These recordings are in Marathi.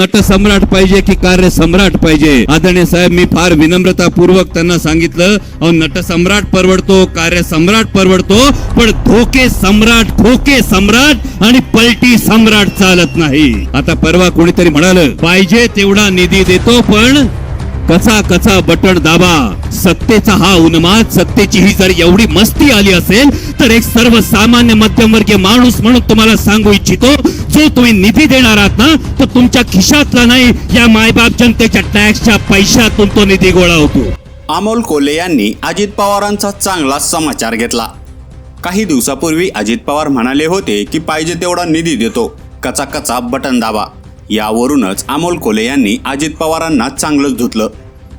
नट सम्राट पाहिजे की कार्य सम्राट पाहिजे? आदरणीय साहेब मी फार विनम्रतापूर्वक त्यांना सांगितलं अहो नट सम्राट परवडतो कार्य सम्राट परवडतो पण धोके सम्राट खोके सम्राट आणि पलटी सम्राट चालत नाही. आता परवा कोणीतरी म्हणाल पाहिजे तेवढा निधी देतो पण कचा कचा बटण दाबा. सत्तेचा हा उन्माद सत्तेची ही जर एवढी मस्ती आली असेल तर एक सर्वसामान्य मध्यमवर्गीय माणूस म्हणून तुम्हाला सांगू इच्छितो जो तुम्ही निधी देणार आहात ना तो तुमच्या खिशातला नाही या मायबाप जनतेच्या टॅक्सच्या पैशातून तो निधी गोळा होतो. अमोल कोले यांनी अजित पवारांचा चांगला समाचार घेतला. काही दिवसापूर्वी अजित पवार म्हणाले होते की पाहिजे तेवढा निधी देतो. कचा कचा बटन दाबा. यावरूनच अमोल कोले यांनी अजित पवारांना चांगलंच धुतलं.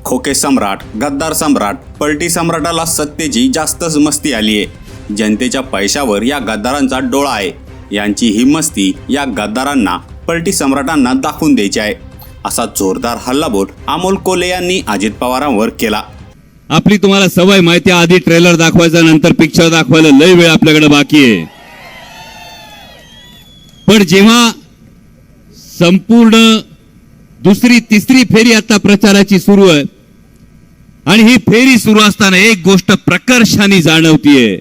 खोके सम्राट गद्दार सम्राट पलटी सम्राटाला सत्तेची जास्तच मस्ती आली आहे जनतेच्या पैशावर या गद्दारांचा डोळा आहे. यांची ही मस्ती या गद्दारांना पलटी सम्राटांना दाखवून द्यायची आहे. असा जोरदार हल्लाबोट अमोल कोले यांनी अजित पवारांवर केला. आपली तुम्हाला सवय माहिती आधी ट्रेलर दाखवायचा नंतर पिक्चर दाखवायला लय वेळ आपल्याकडे बाकी आहे. पण जेव्हा संपूर्ण दुसरी तिसरी फेरी आता प्रचाराची सुरू आहे आणि ही फेरी सुरू असताना एक गोष्ट प्रकर्षाने जाणवतीये.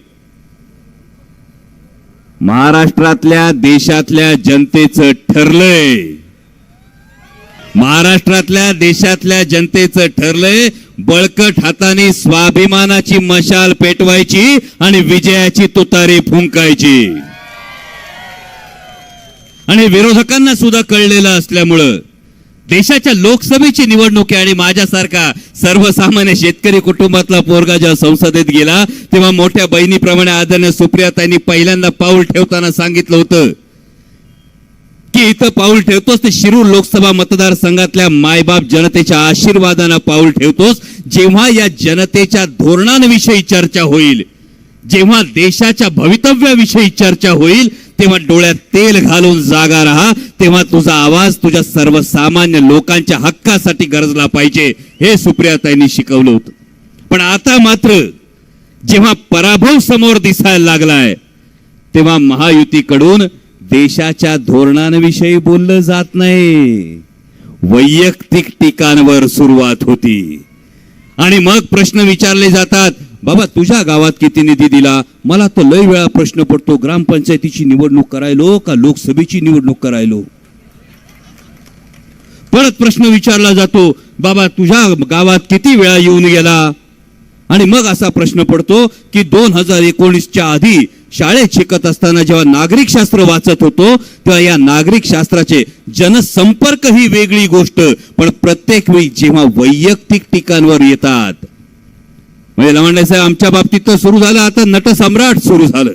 महाराष्ट्रातल्या देशातल्या जनतेचं ठरलंय. महाराष्ट्रातल्या देशातल्या जनतेचं ठरलंय बळकट हाताने स्वाभिमानाची मशाल पेटवायची आणि विजयाची तुतारी फुंकायची. आणि विरोधकांना सुद्धा कळलेलं असल्यामुळं देशाच्या लोकसभेची निवडणूक आहे आणि माझ्यासारखा सर्वसामान्य शेतकरी कुटुंबातला पोरगा जेव्हा संसदेत गेला तेव्हा मोठ्या बहिणीप्रमाणे आदरणीय सुप्रियाताईंनी पहिल्यांदा पाऊल ठेवताना सांगितलं होतं की इथं पाऊल ठेवतोस ते शिरूर लोकसभा मतदारसंघातल्या मायबाप जनतेच्या आशीर्वादानं पाऊल ठेवतोस. जेव्हा या जनतेच्या धोरणांविषयी चर्चा होईल जेव्हा देशाच्या भवितव्याविषयी चर्चा होईल तेव्हा डोळ्यात तेल घालून जागा राहा. तेव्हा तुझा आवाज तुझ्या सर्वसामान्य लोकांच्या हक्कासाठी गरजला पाहिजे. हे सुप्रियाताईंनी शिकवलं होतं. पण आता मात्र जेव्हा पराभव समोर दिसायला लागलाय तेव्हा महायुतीकडून देशाच्या धोरणांविषयी बोललं जात नाही. वैयक्तिक टीकांवर सुरुवात होती. आणि मग प्रश्न विचारले जातात बाबा तुझ्या गावात किती निधी दिला? मला तर लय वेळा प्रश्न पडतो. ग्रामपंचायतीची निवडणूक करायलो का लोकसभेची निवडणूक करायलो? परत प्रश्न विचारला जातो बाबा तुझ्या गावात किती वेळा येऊन गेला? आणि मग असा प्रश्न पडतो की दोन हजार एकोणीसच्या आधी शाळेत शिकत असताना जेव्हा नागरिक शास्त्र वाचत होतो तेव्हा या नागरिक शास्त्राचे जनसंपर्क ही वेगळी गोष्ट. पण प्रत्येक वेळी जेव्हा वैयक्तिक टीकांवर येतात म्हणजे लवंडे साहेब आमच्या बाबतीत तर सुरू झालं आता नट सम्राट सुरू झालं.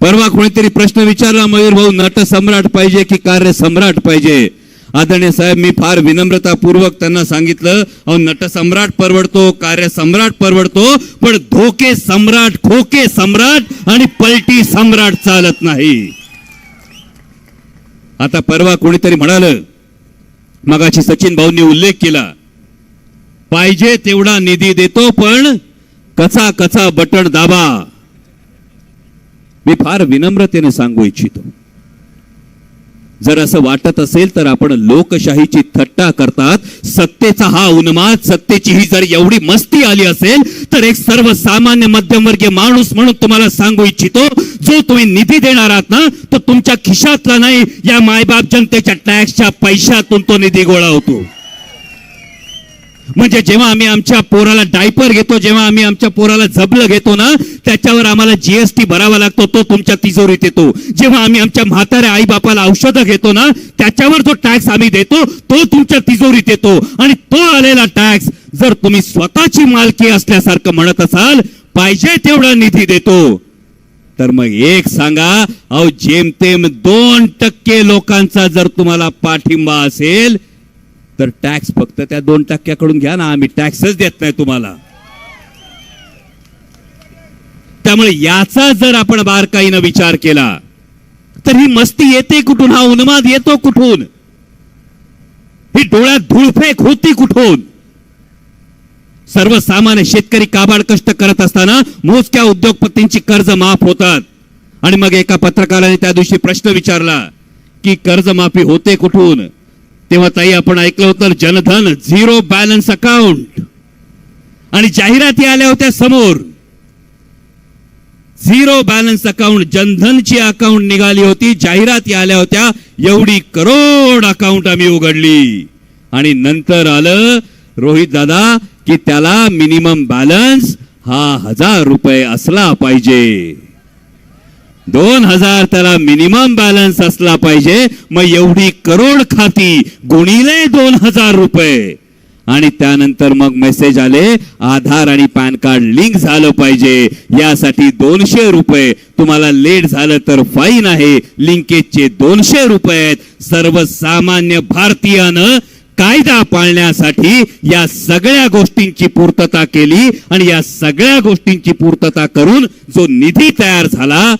परवा कोणीतरी प्रश्न विचारला मयूर भाऊ नट सम्राट पाहिजे की कार्य सम्राट पाहिजे? आदरणीय साहेब मी फार विनम्रतापूर्वक त्यांना सांगितलं अहो नट सम्राट परवडतो कार्य सम्राट परवडतो पण धोके सम्राट खोके सम्राट आणि पलटी सम्राट चालत नाही. आता परवा कोणीतरी म्हणाल मगाशी सचिन भाऊंनी उल्लेख केला पाहिजे तेवढा निधी देतो पण कसा कसा बटण दाबा मी फार विनम्रतेने सांगू इच्छितो. जर असं वाटत असेल तर आपण लोकशाहीची थट्टा करतात. सत्तेचा हा उन्माद सत्तेची ही जर एवढी मस्ती आली असेल तर एक सर्वसामान्य मध्यमवर्गीय माणूस म्हणून तुम्हाला सांगू इच्छितो जो तुम्ही निधी देणार आहात ना तो तुमच्या खिशातला नाही या मायबाप जनतेच्या टॅक्सच्या पैशातून तो निधी गोळा होतो. म्हणजे जेव्हा आम्ही आमच्या पोराला डायपर घेतो जेव्हा आम्ही आमच्या पोराला जबलं घेतो ना त्याच्यावर आम्हाला जीएसटी भरावा लागतो तो तुमच्या तिजोरीत येतो. जेव्हा आम्ही आमच्या म्हाताऱ्या आई बापाला औषधं घेतो ना त्याच्यावर जो टॅक्स आम्ही देतो तो तुमच्या तिजोरीत येतो. आणि तो आलेला टॅक्स जर तुम्ही स्वतःची मालकी असल्यासारखं म्हणत असाल पाहिजे तेवढा निधी देतो. तर मग एक सांगा अहो जेमतेम दोन टक्के लोकांचा जर तुम्हाला पाठिंबा असेल तर टॅक्स फक्त त्या दोन टक्क्याकडून घ्या ना आम्ही टॅक्सच देत नाही तुम्हाला. त्यामुळे याचा जर आपण बारकाईनं विचार केला तर ही मस्ती येते कुठून? हा उन्माद येतो कुठून? ही डोळ्यात धुळफेक होती कुठून? सर्वसामान्य शेतकरी काबाड कष्ट करत असताना मोजक्या उद्योगपतींची कर्ज माफ होतात. आणि मग एका पत्रकाराने त्या दिवशी प्रश्न विचारला की कर्जमाफी होते कुठून? तेव्हा ताई आपण ऐकलं होतं जनधन झिरो बॅलन्स अकाउंट. आणि जाहिराती आल्या होत्या समोर. झिरो बॅलन्स अकाउंट जनधनची अकाउंट निघाली होती जाहिराती आल्या होत्या एवढी करोड अकाउंट आम्ही उघडली. आणि नंतर आलं रोहित दादा की त्याला मिनिमम बॅलन्स हा हजार रुपये असला पाहिजे. दोन हजार त्याला मिनिमम बॅलन्स असला पाहिजे. मग एवढी करोड खाती गुणिले दोन हजार रुपये. आणि त्यानंतर मग मेसेज आले आधार आणि पॅन कार्ड लिंक झालं पाहिजे. यासाठी दोनशे रुपये. तुम्हाला लेट झालं तर फाईन आहे. लिंकेजचे दोनशे रुपये आहेत. सर्वसामान्य भारतीयानं कायदा पाळण्यासाठी या सगळ्या गोष्टींची पूर्तता केली. आणि या सगळ्या गोष्टींची पूर्तता करून जो निधी तयार झाला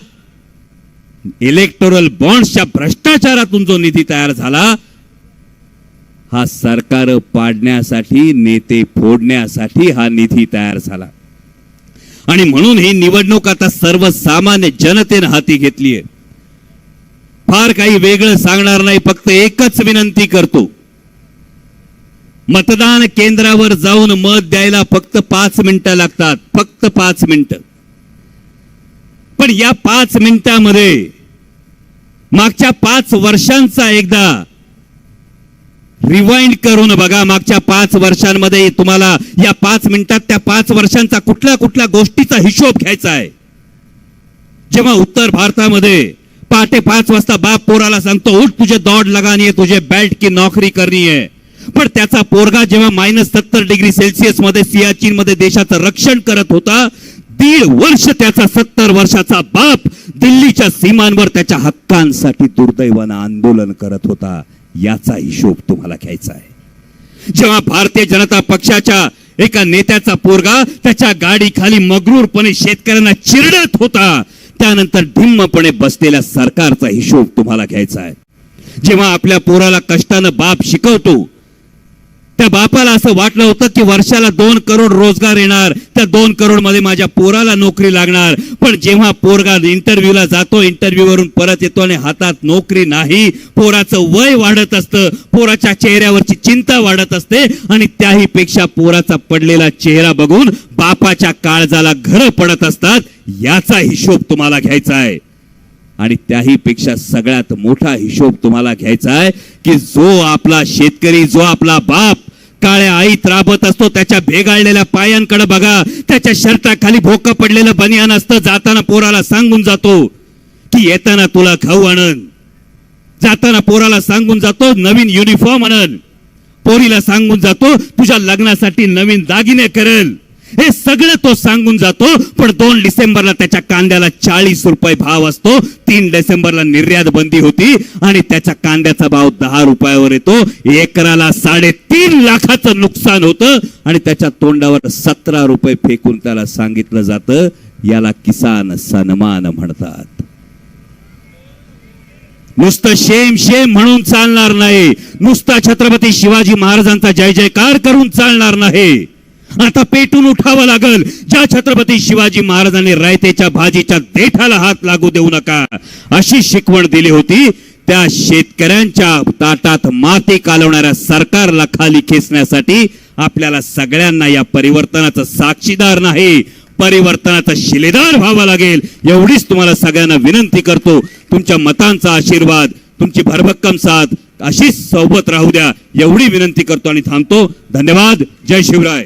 इलेक्टोरल बॉन्ड्सच्या भ्रष्टाचारातून जो निधी तयार झाला हा सरकार पाडण्यासाठी नेते फोडण्यासाठी हा निधी तयार झाला. आणि म्हणून ही निवडणूक आता सर्वसामान्य जनतेनं हाती घेतली आहे. फार काही वेगळं सांगणार नाही फक्त एकच विनंती करतो. मतदान केंद्रावर जाऊन मत द्यायला फक्त पाच मिनिटं लागतात फक्त पाच मिनिटं. पण या पाच मिनिटांमध्ये मागच्या पाच वर्षांचा एकदा रिवाइंड करून बघा मागच्या पाच वर्षांमध्ये तुम्हाला या पाच मिनिटात त्या पाच वर्षांचा कुठल्या कुठल्या गोष्टीचा हिशोब घ्यायचा आहे. जेव्हा उत्तर भारतामध्ये पहाटे पाच वाजता बाप पोराला सांगतो उठ तुझे दौड लगानी आहे तुझे बेल्ट की नोकरी करनी आहे. पण त्याचा पोरगा जेव्हा मायनस सत्तर डिग्री सेल्सिअसमध्ये सियाचीन मध्ये देशाचं रक्षण करत होता दीड वर्ष त्याचा सत्तर वर्षाचा बाप दिल्लीच्या सीमांवर त्याच्या हक्कांसाठी दुर्दैवानं आंदोलन करत होता. याचा हिशोब तुम्हाला घ्यायचा आहे. जेव्हा भारतीय जनता पक्षाच्या एका नेत्याचा पोरगा त्याच्या गाडीखाली मगरूरपणे शेतकऱ्यांना चिरडत होता त्यानंतर ढिम्मपणे बसलेल्या सरकारचा हिशोब तुम्हाला घ्यायचा आहे. जेव्हा आपल्या पोराला कष्टानं बाप शिकवतो त्या बापाला असं वाटलं होतं की वर्षाला दोन करोड रोजगार येणार. त्या दोन करोडमध्ये माझ्या पोराला नोकरी लागणार. पण जेव्हा पोरगा इंटरव्ह्यूला जातो इंटरव्ह्यूवरून परत येतो आणि हातात नोकरी नाही पोराचं वय वाढत असतं पोराच्या चेहऱ्यावरची चिंता वाढत असते आणि त्याही पेक्षा पोराचा पडलेला चेहरा बघून बापाच्या काळजाला घर पडत असतात याचा हिशोब तुम्हाला घ्यायचा आहे. आणि त्याही पेक्षा सगळ्यात मोठा हिशोब तुम्हाला घ्यायचा आहे की जो आपला शेतकरी जो आपला बाप काळ्या आईत राबत असतो त्याच्या भेगाळलेल्या पायांकडे बघा. त्याच्या शर्टाखाली भोकं पडलेलं बनियान असतं जाताना पोराला सांगून जातो की येताना तुला खाऊ आणन. जाताना पोराला सांगून जातो नवीन युनिफॉर्म आणन. पोरीला सांगून जातो तुझ्या लग्नासाठी नवीन दागिने करेल. हे सगळं तो सांगून जातो पण दोन डिसेंबरला त्याच्या कांद्याला चाळीस रुपये भाव असतो. तीन डिसेंबरला निर्यात बंदी होती आणि त्याच्या कांद्याचा भाव दहा रुपयावर येतो. एकराला साडेतीन लाखाचं नुकसान होतं आणि त्याच्या तोंडावर सतरा रुपये फेकून त्याला सांगितलं जातं. याला किसान सन्मान म्हणतात. नुसतं शेम शेम म्हणून चालणार नाही. नुसता छत्रपती शिवाजी महाराजांचा जय जयकार करून चालणार नाही. आता पेटून उठावं लागल. ज्या छत्रपती शिवाजी महाराजांनी रायतेच्या भाजीच्या देठाला हात लागू देऊ नका. अशी शिकवण दिली होती त्या शेतकऱ्यांच्या ताटात माती कालवणाऱ्या सरकारला खाली खेचण्यासाठी आपल्याला सगळ्यांना या परिवर्तनाचं साक्षीदार नाही परिवर्तनाचा शिलेदार व्हावा लागेल. एवढीच तुम्हाला सगळ्यांना विनंती करतो. तुमच्या मतांचा आशीर्वाद तुमची भरभक्कम साथ अशीच सोबत राहू द्या. एवढी विनंती करतो आणि थांबतो. धन्यवाद. जय शिवराय.